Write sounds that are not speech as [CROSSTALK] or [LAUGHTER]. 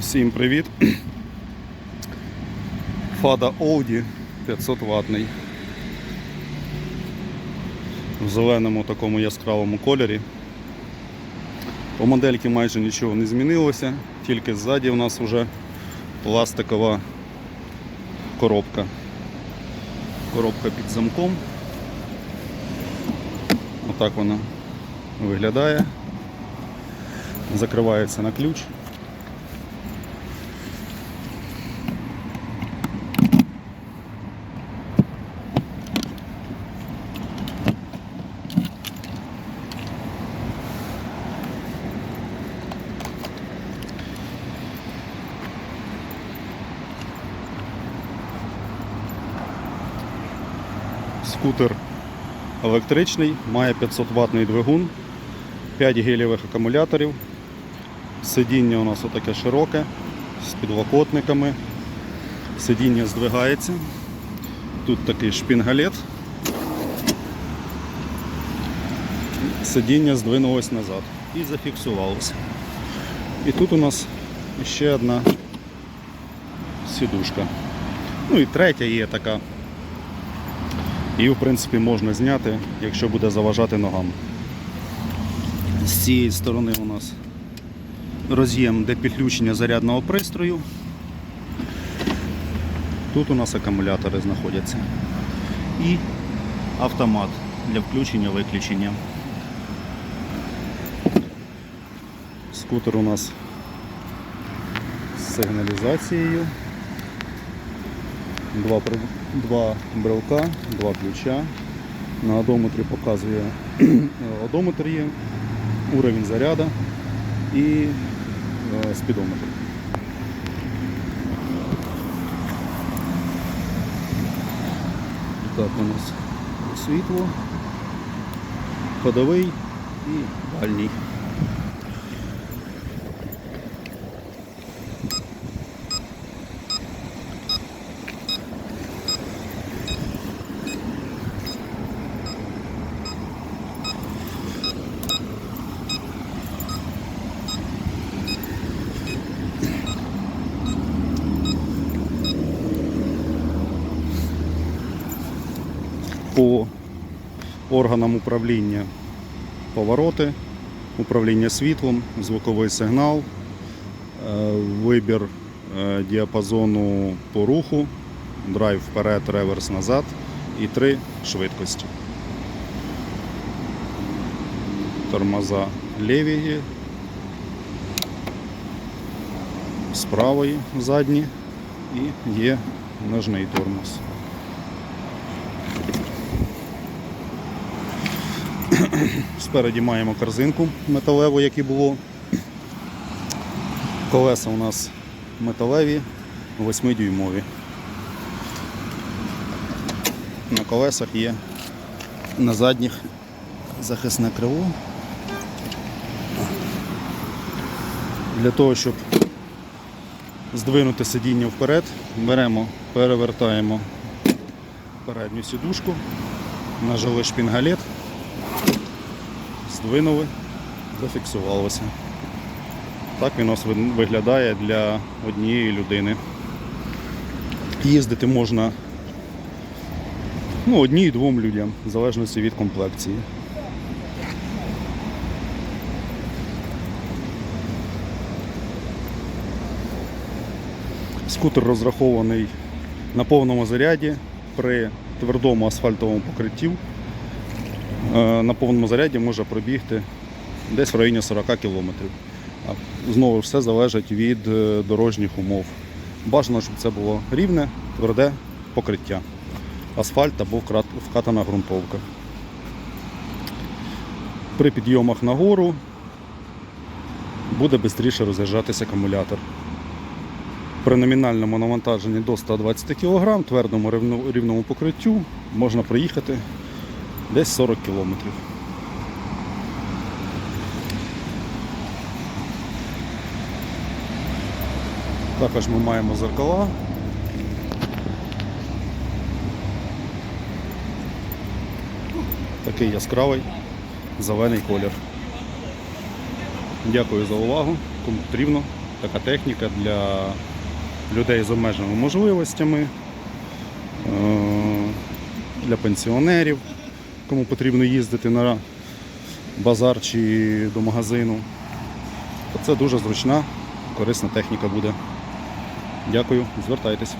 Всім привіт! Фада Audi 500 ватний. В зеленому такому яскравому кольорі. По модельки майже нічого не змінилося, тільки ззаді у нас вже пластикова коробка. Коробка під замком. Отак вона виглядає. Закривається на ключ. Скутер електричний, має 500 ватний двигун, 5 гелєвих акумуляторів. Сидіння у нас отаке широке, з підлокотниками. Сидіння здвигається. Тут такий шпінгалет. Сидіння здвинулось назад і зафіксувалося. І тут у нас ще одна сідушка. Ну і третя є така. Її, в принципі, можна зняти, якщо буде заважати ногам. З цієї сторони у нас роз'єм для підключення зарядного пристрою. Тут у нас акумулятори знаходяться. І автомат для включення-виключення. Скутер у нас з сигналізацією. Два, два брелка, два ключа. На одометрі показує [CLEARS THROAT] одометр є, уровень заряду і е, спідометр. Так, у нас світло, ходовий і дальній. По органам управління повороти, управління світлом, звуковий сигнал, е, вибір е, діапазону по руху, драйв вперед, реверс назад і три швидкості. Тормоза ліві, з правої задні і є ножний тормоз. Спереді маємо корзинку металеву, як і було. Колеса у нас металеві, 8-дюймові. На колесах є на задніх захисне крило. Для того, щоб здвинути сидіння вперед, беремо, перевертаємо передню сідушку, нажали шпінгалет здвинули, зафіксувалося. Так він у нас виглядає для однієї людини. Їздити можна ну, одній-двом людям, в залежності від комплекції. Скутер розрахований на повному заряді при твердому асфальтовому покритті е, на повному заряді може пробігти десь в районі 40 км. Знову все залежить від е, дорожніх умов. Бажано, щоб це було рівне, тверде покриття. Асфальт або вкатана ґрунтовка. При підйомах нагору буде швидше роз'їжджатися акумулятор. При номінальному навантаженні до 120 кг, твердому рівному покриттю можна проїхати десь 40 кілометрів. Також ми маємо зеркала. Такий яскравий зелений колір. Дякую за увагу. Кому потрібно, така техніка для людей з обмеженими можливостями, е, для пенсіонерів, кому потрібно їздити на базар чи до магазину. Це дуже зручна, корисна техніка буде. Дякую, звертайтесь.